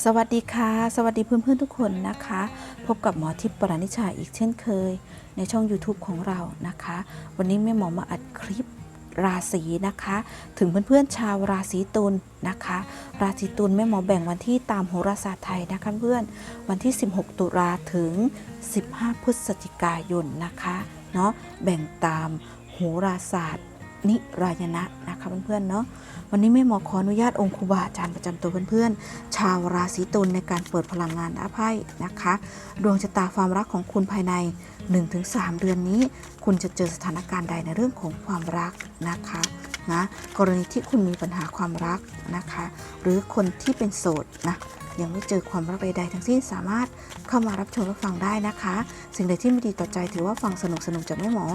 สวัสดีค่ะ สวัสดีเพื่อนๆทุกคนนะคะ พบกับหมอทิพย์ปราณิชาอีกเช่นเคย ในช่อง YouTube ของเรานะคะ วันนี้แม่หมอมาอัดคลิปราศีนะคะ ถึงเพื่อนๆชาวราศีตุลนะคะ ราศีตุลแม่หมอแบ่งวันที่ตามโหราศาสตร์ไทยนะคะเพื่อนวันที่ 16 ตุลาถึง 15 พฤศจิกายนนะคะเนาะแบ่งตามโหราศาสตร์ นิรายณะนะคะเพื่อนๆเนาะวันนี้แม่หมอขออนุญาตองค์ครูบาอาจารย์ประจำตัวเพื่อนๆ ชาวราศีตุลในการเปิดพลังงานอาไพ่นะคะ ดวงชะตาความรักของคุณภายใน 1-3 เดือนนี้ คุณจะเจอสถานการณ์ใดในเรื่องของความรักนะคะนะกรณีที่คุณมีปัญหาความรักนะคะ หรือคนที่เป็นโสดนะ ยังไม่เจอความรักใดๆทั้งสิ้นสามารถเข้ามารับชมรับฟังได้นะคะ สิ่งใดที่ไม่ดีต่อใจถือว่าฟังสนุกสนุกๆจากแม่หมอ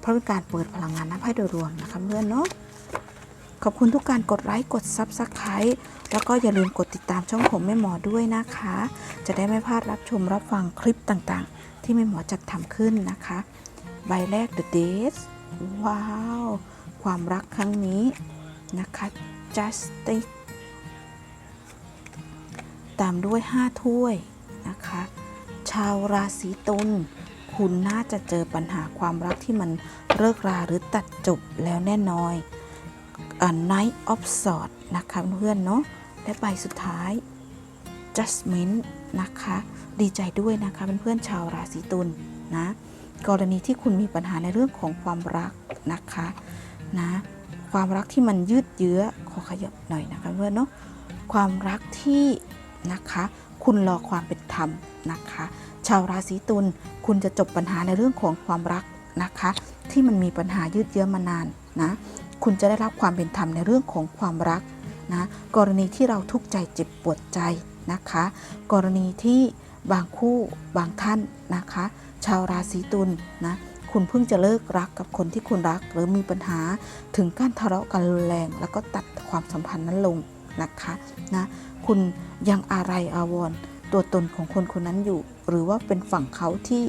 เพราะเป็นการเปิดพลังงานน้ำไพ่โดยรวมนะคะเพื่อนเนาะขอบคุณทุกการกดไลค์กด Subscribe แล้วก็อย่าลืมกดติดตามช่องผมแม่หมอด้วยนะคะ จะได้ไม่พลาดรับชมรับฟังคลิปต่างๆ ที่แม่หมอจัดทำขึ้นนะคะ ใบแรก The Date ว้าว ความรักครั้งนี้นะคะ Justice ตามด้วย 5 ถ้วยนะคะ ชาวราศีตุลคุณน่าจะเจอปัญหาความรักที่มันเลิกราหรือตัดจบแล้วแน่นอน A Night of Swords นะคะเพื่อนเนาะและใบสุดท้าย Judgment นะคะ ดีใจด้วยนะคะเพื่อนๆชาวราศีตุลนะ กรณีที่คุณมีปัญหาในเรื่องของความรักนะคะนะความรักที่มันยืดเยื้อขอขยับหน่อยนะคะเพื่อนเนาะความรักที่ นะคะ คุณรอความเป็นธรรมนะคะ ชาวราศีตุลคุณจะจบปัญหาในเรื่องของความรักนะคะ ที่มันมีปัญหายืดเยื้อมานานนะคุณจะได้รับความเป็นธรรมในเรื่องของความรักนะกรณีที่เราทุกข์ใจเจ็บปวดใจนะคะ กรณีที่บางคู่บางท่านนะคะ ชาวราศีตุลนะคุณเพิ่งจะเลิกรักกับคนที่คุณรัก หรือมีปัญหาถึงการทะเลาะกันรุนแรง แล้วก็ตัดความสัมพันธ์นั้นลง นะคะนะคุณยังอะไรอาวรตัวตนของคนคนนั้นอยู่ หรือว่าเป็นฝั่งเขาที่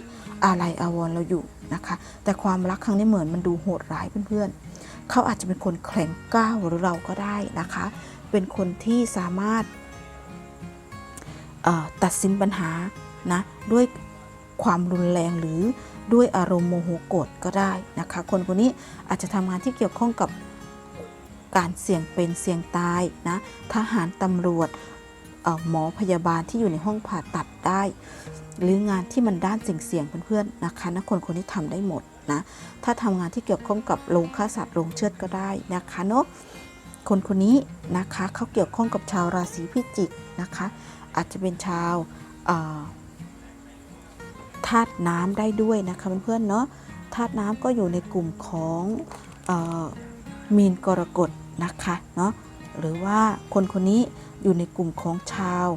อะไรอาวรเราอยู่นะคะ แต่ความรักครั้งนี้เหมือนมันดูโหดร้ายเพื่อนๆเขาอาจจะเป็นคนแข็งกร้าวหรือเราก็ได้นะคะ เป็นคนที่สามารถตัดสินปัญหานะด้วยความรุนแรงหรือด้วยอารมณ์โมโหโกรธก็ได้นะคะ คนคนนี้อาจจะทำงานที่เกี่ยวข้องกับ การเสี่ยงเป็นเสี่ยงตายนะทหารตำรวจหมอพยาบาลที่อยู่ในห้องผ่าตัดได้ หรืองานที่มันด้านเสี่ยงๆเพื่อนๆนะคะนะคนคนนี้ทำได้หมดนะถ้าทำงานที่เกี่ยวข้องกับโรงฆ่าสัตว์โรงเชือดก็ได้นะคะเนาะคนคนนี้นะคะเขาเกี่ยวข้องกับชาวราศีพิจิกนะคะ อาจจะเป็นชาวธาตุน้ำได้ด้วยนะคะเพื่อนๆเนาะธาตุน้ำก็อยู่ในกลุ่มของ มีนกรกฎนะคะเนาะหรือว่าคนคนนี้อยู่ในกลุ่มของชาว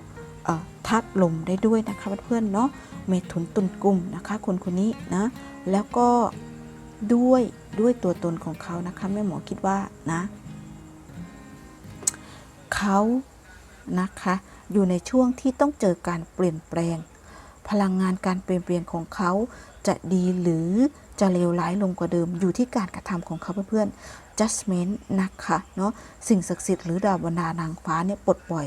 เอ่อธาตุลมได้ด้วยนะคะเพื่อนๆเนาะเมถุนตุลกลุ่มนะคะคนคนนี้นะแล้วก็ด้วยด้วยตัวตนของเขานะคะแม่หมอคิดว่านะเขานะคะอยู่ในช่วงที่ต้องเจอการเปลี่ยนแปลง พลังงานการเปลี่ยนแปลงของเขา จะดีหรือจะเลวร้ายลงกว่าเดิมอยู่ที่การกระทำของเขาเพื่อนๆ judgment นะคะเนาะสิ่งศักดิ์สิทธิ์หรือดาวบรรดานางฟ้าเนี่ยปลดปล่อย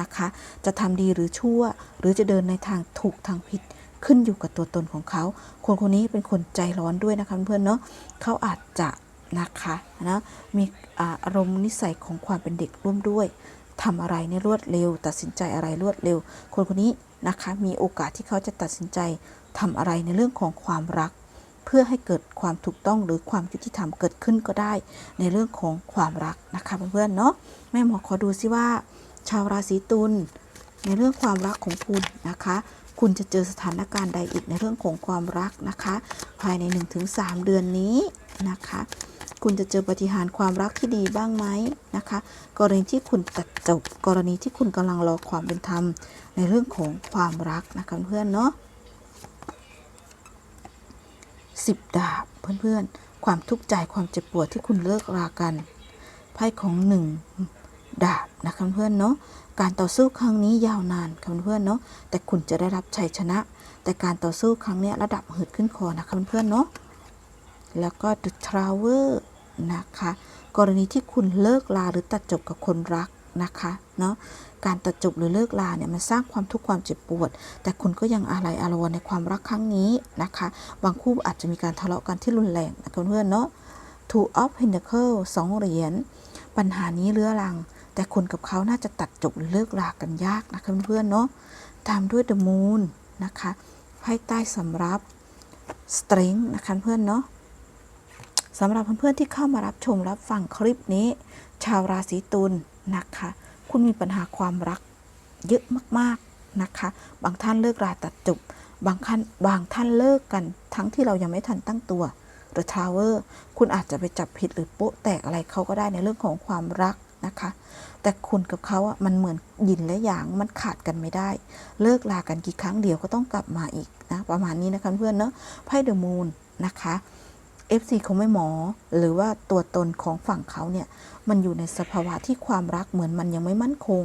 นะคะ จะทำดีหรือชั่ว หรือจะเดินในทางถูกทางผิดขึ้นอยู่กับตัวตนของเขา คนคนนี้เป็นคนใจร้อนด้วยนะคะเพื่อนเนาะเขาอาจจะนะคะนะมีอารมณ์นิสัยของความเป็นเด็กร่วมด้วยทำอะไรในรวดเร็ว ตัดสินใจอะไรรวดเร็ว คนคนนี้ นะคะ มีโอกาสที่เขาจะตัดสินใจทำอะไรในเรื่องของความรัก เพื่อให้เกิดความถูกต้องหรือความยุติธรรมเกิดขึ้นก็ได้ ในเรื่องของความรักนะคะเพื่อนๆเนาะแม่หมอขอดูซิว่า ชาวราศีตุลในเรื่องความรักของคุณนะคะ คุณจะเจอสถานการณ์ใดอีกในเรื่องของความรักนะคะ ภายใน 1-3 เดือนนี้นะคะ คุณจะเจอปฏิหารความรักที่ดีบ้างไหมนะคะ กรณีที่คุณตัดจบ กรณีที่คุณกำลังรอความเป็นธรรมในเรื่องของความรักนะคะเพื่อนเนาะสิบดาบเพื่อนๆ ความทุกข์ใจความเจ็บปวดที่คุณเลิกรากันไพ่ของหนึ่งดาบนะคะเพื่อนเนาะการต่อสู้ครั้งนี้ยาวนานค่ะเพื่อนเนาะแต่คุณจะได้รับชัยชนะ แต่การต่อสู้ครั้งนี้ระดับหิดขึ้นคอนะคะเพื่อนเนาะแล้วก็ The Traveler นะคะ กรณีที่คุณเลิกลาหรือตัดจบกับคนรักนะคะเนาะการตัดจบหรือเลิกลาเนี่ยมันสร้างความทุกข์ความเจ็บปวด แต่คุณก็ยังอาลัยอาวรณ์ในความรักครั้งนี้นะคะ บางคู่อาจจะมีการทะเลาะกันที่รุนแรงนะเพื่อนเนาะ Two of Pentacles สองเหรียญปัญหานี้เรื้อรัง แต่คุณกับเขาน่าจะตัดจบหรือเลิกลากันยากนะคะเพื่อนๆเนาะตามด้วย The Moon นะคะไพ่ใต้สำรับ Strength นะคะเพื่อนเนาะ สำหรับเพื่อนๆที่เข้ามารับชมรับฟังคลิปนี้ ชาวราศีตุลนะคะ คุณมีปัญหาความรักเยอะมากๆนะคะ บางท่านเลิกราตัดจบบางท่านบางท่านเลิกกัน ทั้งที่เรายังไม่ทันตั้งตัวหรือทาวเวอร์คุณอาจจะไปจับผิดหรือโป๊ะแตกอะไรเขาก็ได้ในเรื่องของความรักนะคะ แต่คุณกับเขาอะมันเหมือนยินและหยางมันขาดกันไม่ได้ เลิกลากันกี่ครั้งเดียวก็ต้องกลับมาอีกนะประมาณนี้นะคะเพื่อนเนาะไพ่เดอะมูนนะคะ FC เขาไม่หมอ หรือว่าตัวตนของฝั่งเขาเนี่ยมันอยู่ในสภาวะที่ความรักเหมือนมันยังไม่มั่นคง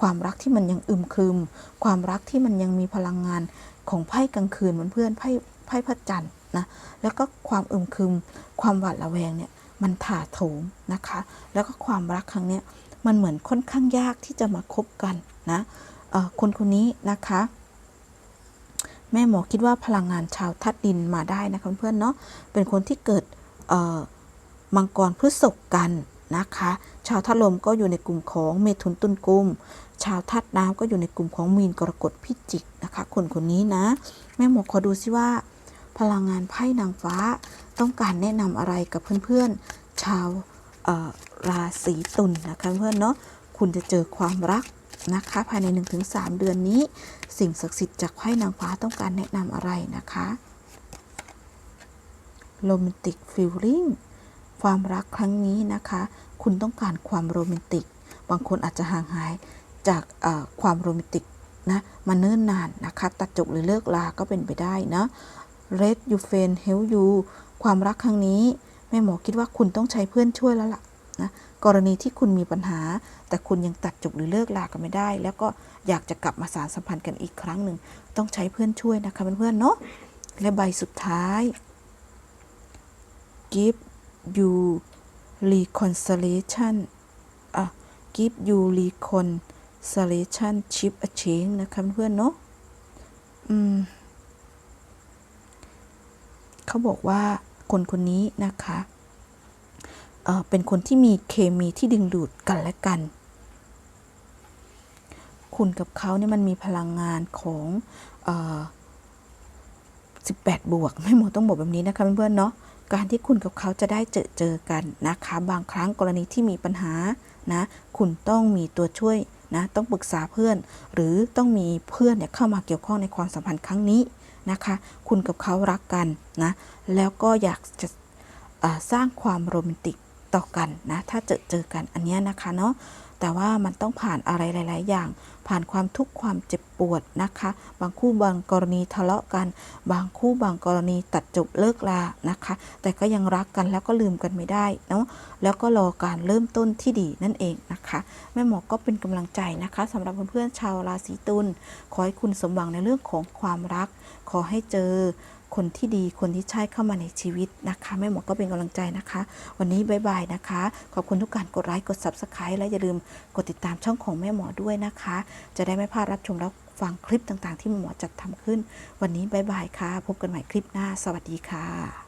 ความรักที่มันยังอึมครึม ความรักที่มันยังมีพลังงานของไพ่กลางคืนเหมือนเพื่อนไพ่ไพ่พระจันทร์นะแล้วก็ความอึมครึม ความหวาดระแวงเนี่ยมันถาโถมนะคะ แล้วก็ความรักครั้งเนี้ยมันเหมือนค่อนข้างยากที่จะมาคบกันนะคนคนนี้นะคะ แม่หมอคิดว่าพลังงานชาวทัดดินมาได้นะคะเพื่อนเนาะเป็นคนที่เกิดเอ่อมังกรพฤษภกันนะคะ ชาวทัดลมก็อยู่ในกลุ่มของเมถุนตุลกุม ชาวทัดน้ำก็อยู่ในกลุ่มของมีนกรกฎพิจิกนะคะ คนคนนี้นะ แม่หมอขอดูซิว่า พลังงานไพ่นางฟ้าต้องการแนะนำอะไรกับเพื่อนๆชาวราศีตุลนะคะเพื่อนเนาะคุณจะเจอความรัก นะคะ ภายใน 1-3 เดือนนี้ สิ่งศักดิ์สิทธิ์จากไพ่นางฟ้าต้องการแนะนำอะไรนะคะโรแมนติกฟิลลิ่งความรักครั้งนี้นะคะ คุณต้องการความโรแมนติก บางคนอาจจะห่างหายจากความโรแมนติกนะมาเนิ่นนานนะคะ ตัดจบหรือเลิกลา ก็เป็นไปได้นะ Red you friend help you ความรักครั้งนี้แม่หมอคิดว่าคุณต้องใช้เพื่อนช่วยแล้วล่ะนะ กรณีที่คุณมีปัญหา แต่คุณยังตัดจบหรือเลิกลากันไม่ได้ แล้วก็อยากจะกลับมาสารสัมพันธ์กันอีกครั้งหนึ่งต้องใช้เพื่อนช่วยนะคะเพื่อนๆเนาะและใบสุดท้าย give you reconciliation อะ give you reconciliation chip a change นะคะเพื่อนๆเนาะอืมเขาบอกว่าคนคนนี้นะคะ เป็นคนที่มีเคมีที่ดึงดูดกันและกัน คุณกับเขาเนี่ยมันมีพลังงานของอ18 บวก ไม่หมดต้องบอกแบบนี้นะคะเพื่อนๆเนาะการที่คุณกับเขาจะได้เจอเจอกันนะคะ บางครั้งกรณีที่มีปัญหานะ คุณต้องมีตัวช่วยนะต้องปรึกษาเพื่อน หรือต้องมีเพื่อนเนี่ยเข้ามาเกี่ยวข้องในความสัมพันธ์ครั้งนี้นะคะ คุณกับเขารักกันนะ แล้วก็อยากจะสร้างความโรแมนติก ต่อกันนะ ถ้าเจอเจอกันอันนี้นะคะเนาะแต่ว่ามันต้องผ่านอะไรหลาย ๆ อย่าง ผ่านความทุกข์ความเจ็บปวดนะคะ บางคู่บางกรณีทะเลาะกัน บางคู่บางกรณีตัดจบเลิกลานะคะ แต่ก็ยังรักกันแล้วก็ลืมกันไม่ได้เนาะแล้วก็รอการเริ่มต้นที่ดีนั่นเองนะคะแม่หมอก็เป็นกำลังใจนะคะสำหรับเพื่อนๆชาวราศีตุลขอให้คุณสมหวังในเรื่องของความรัก ขอให้เจอ คนที่ดีคนที่ใช่เข้ามาในชีวิตนะคะแม่หมอก็เป็นกำลังใจนะคะ วันนี้บายบายนะคะ ขอบคุณทุกการกดไลค์กด subscribe และอย่าลืมกดติดตามช่องของแม่หมอด้วยนะคะ จะได้ไม่พลาดรับชมรับฟังคลิปต่างๆ ที่แม่หมอจัดทำขึ้น วันนี้บายบายค่ะ พบกันใหม่คลิปหน้า สวัสดีค่ะ